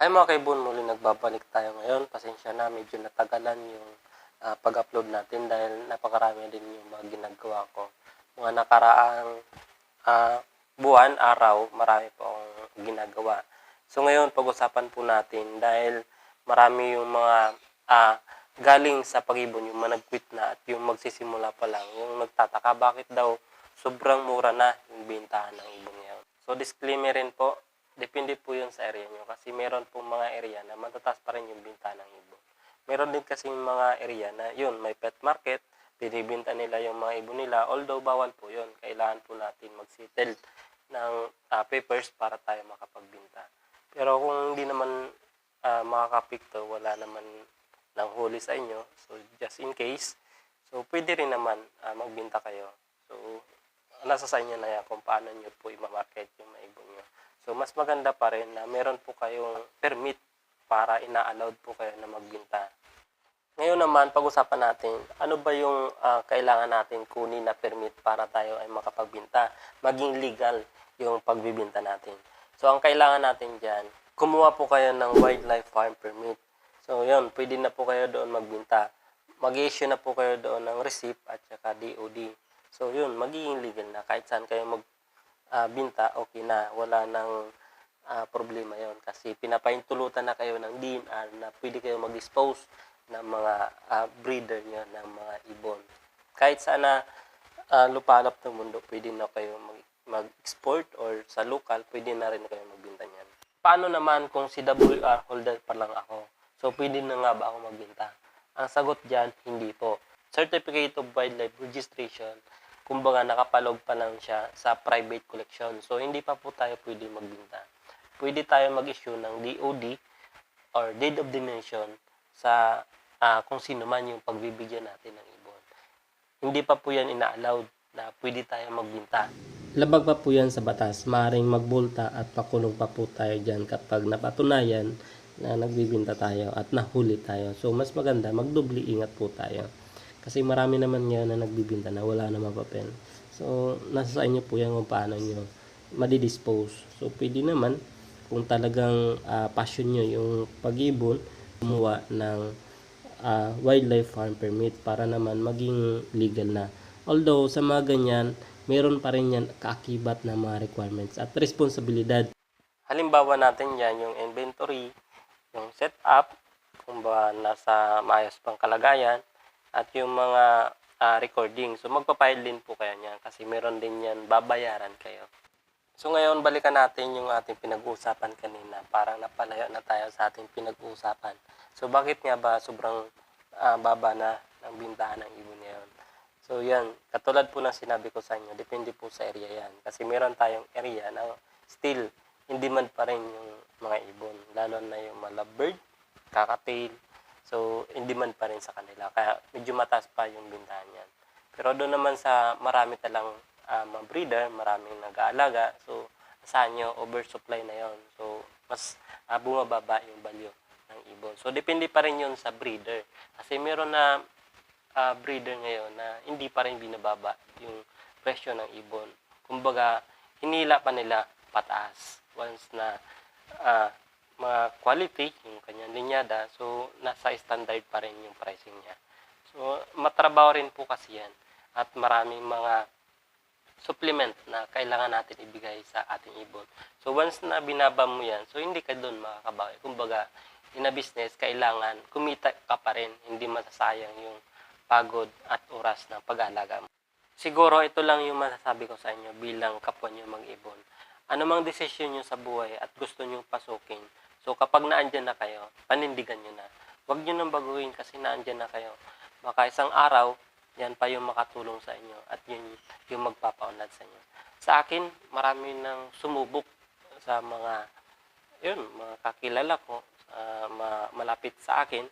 Ay mga kaibon, muli nagbabalik tayo ngayon. Pasensya na, medyo natagalan yung ah, pag-upload natin dahil napakarami din yung mga ginagawa ko. Mga nakaraang ah, buwan, araw, marami po akong ginagawa. So ngayon, pag-usapan po natin dahil marami yung mga ah, galing sa pag-ibon, yung mga nag-quit na at yung magsisimula pa lang, yung nagtataka bakit daw sobrang mura na yung bintahan ng ibon ngayon. So disclaimer rin po, depende po yun sa area nyo kasi meron po mga area na matataas pa rin yung binta ng ibon. Meron din kasi mga area na yun, may pet market, binibinta nila yung mga ibon nila, although bawal po yun. Kailangan po natin mag-settle ng ah, papers para tayo makapagbinta. Pero kung hindi naman uh, makakapik to, wala naman ng huli sa inyo, so just in case, so pwede rin naman ah, magbinta kayo. So, nasa sa inyo na yan kung paano nyo po i-market yung mga ibon nyo. So, mas maganda pa rin na meron po kayong permit para ina-allowed po kayo na magbinta. Ngayon naman, pag-usapan natin, ano ba yung ah, kailangan natin kunin na permit para tayo ay makapagbinta, maging legal yung pagbibinta natin. So, ang kailangan natin dyan, kumuha po kayo ng wildlife farm permit. So, yun, pwede na po kayo doon magbinta. Mag-issue na po kayo doon ng receipt at saka DOD. So, yun, magiging legal na. Kahit saan kayo magbinta, okay na. Wala nang ah, problema yon Kasi pinapaintulutan na kayo ng DNR na pwede kayo mag-dispose ng mga ah, breeder nyo ng mga ibon. Kahit saan na ah, lupalop ng mundo, pwede na kayo mag- mag-export or sa local, pwede na rin kayo magbinta niyan. Paano naman kung si WR holder pa lang ako? So, pwede na nga ba ako magbinta? Ang sagot dyan, hindi po. Certificate of Wildlife Registration, kumbaga nakapalog pa lang siya sa private collection. So, hindi pa po tayo pwede magbinta. Pwede tayo mag-issue ng DOD or Deed of Donation sa ah, kung sino man yung pagbibigyan natin ng ibon. Hindi pa po yan ina-allowed na pwede tayo magbinta. Labag pa po yan sa batas. Maring magbulta at pakulong pa po tayo dyan kapag napatunayan na nagbibinta tayo at nahuli tayo. So, mas maganda, magdubli ingat po tayo. Kasi marami naman ngayon na nagbibinta na wala namang papel. So, nasa sa inyo po yan kung paano nyo madidispose. So, pwede naman kung talagang ah, passion nyo yung pag-ibon, kumuha ng ah, wildlife farm permit para naman maging legal na. Although, sa mga ganyan, meron pa rin yan kaakibat na mga requirements at responsibilidad. Halimbawa natin yan, yung inventory, yung setup, kung ba nasa maayos pang kalagayan, at yung mga ah, recording. So, magpapile din po kayo niyan kasi meron din yan, babayaran kayo. So, ngayon, balikan natin yung ating pinag-uusapan kanina. Parang napalayo na tayo sa ating pinag-uusapan. So, bakit nga ba sobrang ah, baba na ng bintahan ng ibon ngayon? So, yan. Katulad po ng sinabi ko sa inyo, depende po sa area yan. Kasi meron tayong area na still, in demand pa rin yung mga ibon. Lalo na yung mga lovebird, kakatail. So, in demand pa rin sa kanila. Kaya medyo mataas pa yung bintahan yan. Pero doon naman sa marami talang ah, mga breeder, maraming nag-aalaga. So, asahan nyo, oversupply na yon So, mas ah, bumababa yung value ng ibon. So, depende pa rin yun sa breeder. Kasi meron na ah, breeder ngayon na hindi pa rin binababa yung presyo ng ibon. Kumbaga, hinila pa nila pataas once na ah, mga quality, yung kanyang linyada, so nasa standard pa rin yung pricing niya. So, matrabaho rin po kasi yan at maraming mga supplement na kailangan natin ibigay sa ating ibon. So, once na binaba mo yan, so hindi ka doon makakabawi. Kumbaga, in a business, kailangan kumita ka pa rin, hindi masasayang yung pagod at oras ng pag-aalaga mo. Siguro ito lang yung masasabi ko sa inyo bilang kapwa nyo mag-ibon. Ano mang desisyon nyo sa buhay at gusto nyo pasukin, so kapag naandyan na kayo, panindigan nyo na. Huwag nyo nang baguhin kasi naandyan na kayo. Baka isang araw, yan pa yung makatulong sa inyo at yun yung magpapaunlad sa inyo. Sa akin, marami nang sumubok sa mga, yun, mga kakilala ko, ma- malapit sa akin,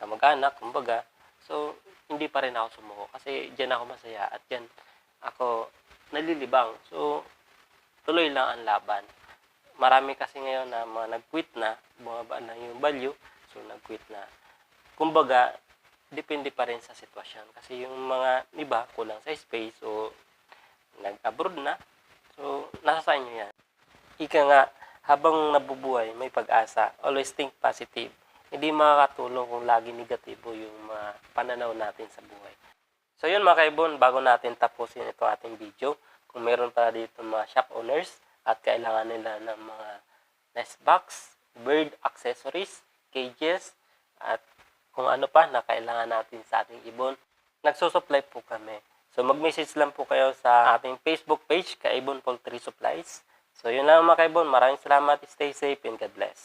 kamag-anak, kumbaga. So, hindi pa rin ako sumuko kasi diyan ako masaya at diyan ako nalilibang. So, tuloy lang ang laban. Marami kasi ngayon na mga nag-quit na, bumaba na yung value, so nag-quit na. Kumbaga, depende pa rin sa sitwasyon. Kasi yung mga iba, kulang sa space, so nag-abroad na. So, nasa sa inyo yan. Ika nga, habang nabubuhay, may pag-asa. Always think positive. Hindi makakatulong kung lagi negatibo yung mga pananaw natin sa buhay. So yun mga kaibon, bago natin tapusin ito ating video, kung meron pa dito mga shop owners at kailangan nila ng mga nest box, bird accessories, cages, at kung ano pa na kailangan natin sa ating ibon, nagsusupply po kami. So mag-message lang po kayo sa ating Facebook page, Kaibon Poultry Supplies. So yun lang mga kaibon, maraming salamat, stay safe and God bless.